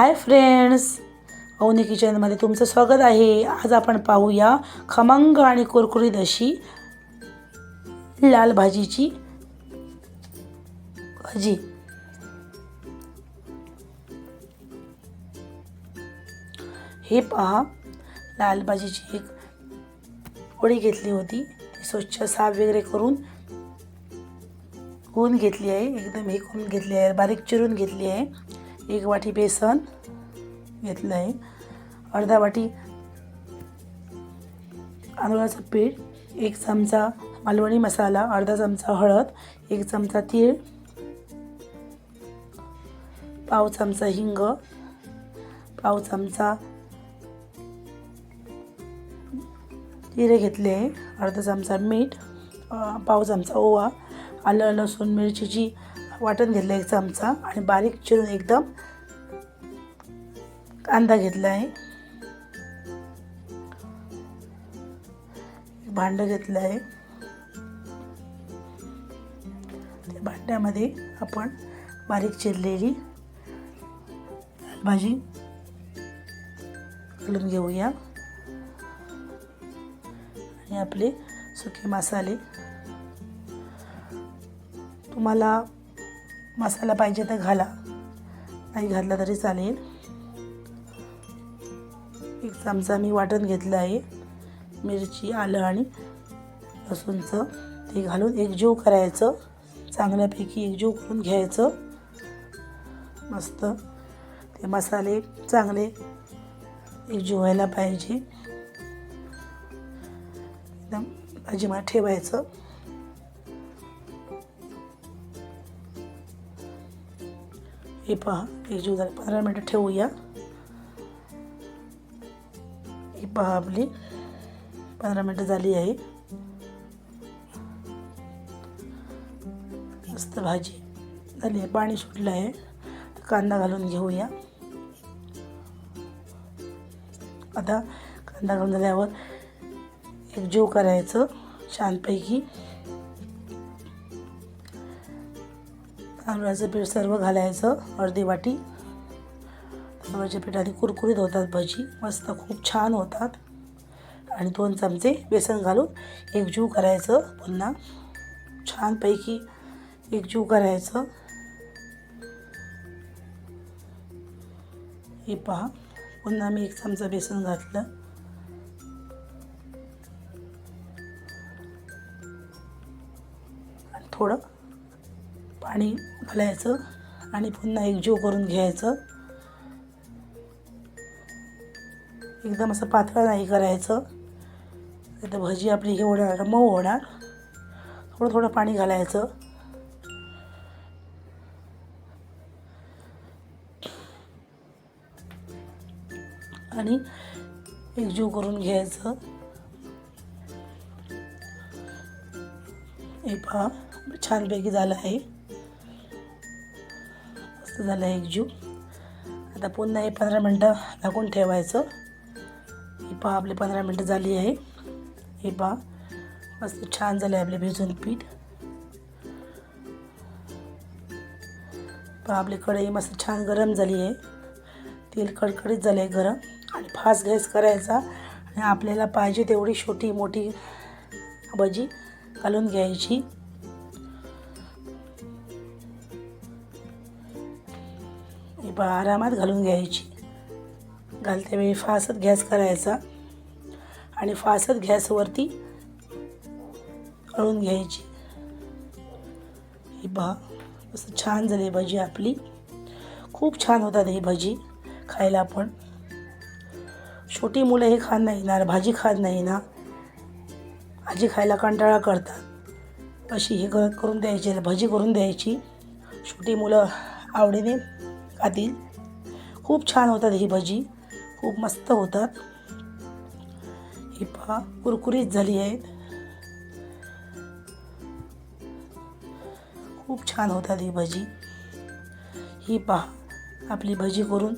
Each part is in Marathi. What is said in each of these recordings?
हाय फ्रेंड्स अवनी किचनमध्ये तुमचं स्वागत आहे. आज आपण पाहूया खमंग आणि कुरकुरीत अशी लाल भाजीची भाजी. हे पहा लाल भाजीची एक पोळी घेतली होती. ती स्वच्छ साफ वगैरे करून होऊन घेतली आहे. एकदम हे करून घेतली आहे. बारीक चिरून घेतली आहे. एक वाटी बेसन घेतलं आहे अर्धा वाटी तांदळाचं पीठ एक चमचा मालवणी मसाला अर्धा चमचा हळद एक चमचा तीळ पाव चमचा हिंग पाव चमचा जिरे घेतले आहे अर्धा चमचा मीठ पाव चमचा ओवा आलं लसूण मिरचीची वाटण घेतलं एक चमचा आणि बारीक चिरून एकदम कांदा घेतला आहे. भांडं घेतलं आहे. त्या भांड्यामध्ये आपण बारीक चिरलेली भाजी घालून घेऊया. आणि आपले सुके मसाले. तुम्हाला मसाला पाहिजे तर घाला. नाही घातला तरी चालेल. एक चमचा मी वाटण घेतलं आहे. मिरची आलं आणि लसूणचं ते घालून एकजीव करायचं. चांगल्यापैकी एकजीव करून घ्यायचं. मस्त. ते मसाले चांगले एकजीव व्हायला पाहिजे. एकदम भाजीमध्ये ठेवायचं. हे पहा एक जीव झाले पंधरा मिनटं ठेवूया. ही पहा आपली पंधरा मिनटं झाली आहे. मस्त भाजी झाली आहे पाणी सुटलं आहे. कांदा घालून घेऊया. आता कांदा घालून झाल्यावर एक जीव करायचं छानपैकी. तांदळाचं पीठ सर्व घालायचं अर्धी वाटी. तांदळाच्या पिठाने कुरकुरीत होतात भजी मस्त खूप छान होतात. आणि दोन चमचे बेसन घालून एकजीव करायचं पुन्हा. छानपैकी एकजीव करायचं. हे पहा पुन्हा मी एक चमचा बेसन घातलं. आणि थोडं पाणी घालायचं आणि पुन्हा एकजीव करून घ्यायचं. एकदम असं पातळ नाही करायचं. तर भजी आपली हे होणार मऊ होणार. थोडं थोडं पाणी घालायचं. आणि एकजीव करून घ्यायचं. हे पहा छानपैकी झालं आहे. मस्त झालं आहे एकजीव आता पुन्हा हे पंधरा मिनटं झाकून ठेवायचं. हे पहा आपले पंधरा मिनटं झाली आहे. हे पहा मस्त छान झालं आहे आपले भिजून पीठ. पहा आपली कढई मस्त छान गरम झाली आहे. तेल कडकडीत झालं आहे गरम. आणि फास्ट गॅस करायचा. आणि आपल्याला पाहिजे तेवढी छोटी मोठी भजी घालून घ्यायची. ही पहा आरामात घालून घ्यायची. घालते वेळी फासत गॅस करायचा आणि फासत गॅसवरती अळून घ्यायची. ही पहा असं छान झाली भजी आपली. खूप छान होतात ही भजी खायला पण. छोटी मुलं हे खात नाही ना भाजी खात नाही ना. भाजी खायला कंटाळा करतात. अशी हे करून द्यायची भजी करून द्यायची. छोटी मुलं आवडीने खातील खूप छान होतात ही भजी. खूप मस्त होतात. ही पहा कुरकुरीत झाली आहेत. खूप छान होतात ही भजी. ही पहा आपली भजी करून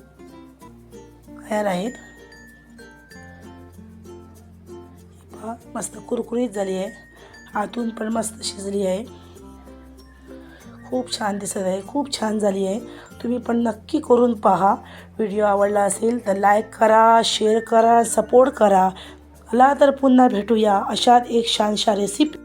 तयार आहेत. ही पहा मस्त कुरकुरीत झाली आहे. आतून पण मस्त शिजली आहे. खूप छान दिसत आहे. खूप छान झाली आहे. तुम्ही पण नक्की करून पहा. व्हिडिओ आवडला असेल तर लाईक करा शेअर करा सपोर्ट करा. मला तर पुन्हा भेटूया अशात एक छानशा रेसिपी